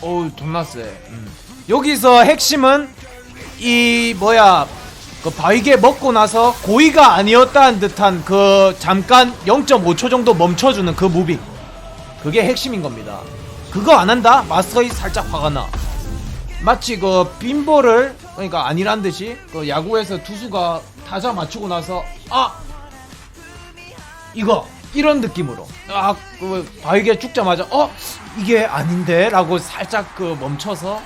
어우 존나 세 음. 여기서 핵심은 이 뭐야 그 바위게 먹고 나서 고의가 아니었다는 듯한 그 잠깐 0.5초 정도 멈춰주는 그 무빙. 그게 핵심인 겁니다. 그거 안 한다? 마스터이 살짝 화가 나. 마치 그 빈볼을 그러니까 아니란 듯이 그 야구에서 투수가 타자 맞추고 나서 아! 이거 이런 느낌으로. 아 그 바위게 죽자마자 어? 이게 아닌데? 라고 살짝 그 멈춰서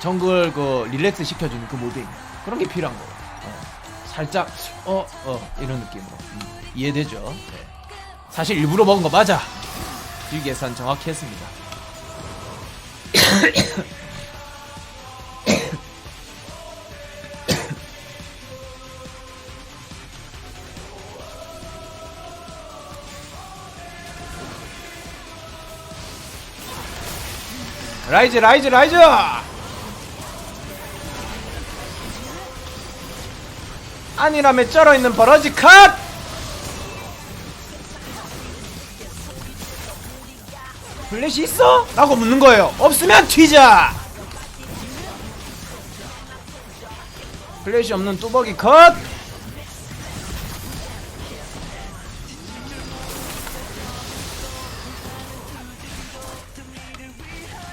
정글 그 릴렉스 시켜주는 그 무빙 그런 게 필요한 거예요. 어, 살짝 어어 이런 느낌으로. 음, 이해되죠? 네. 사실 일부러 먹은 거 맞아. 길 계산 정확히 했습니다 라이즈 라이즈 라이즈! 아니라면 쩔어있는 버러지 컷! 플래시 있어? 라고 묻는 거예요. 없으면 튀자! 플래시 없는 뚜벅이 컷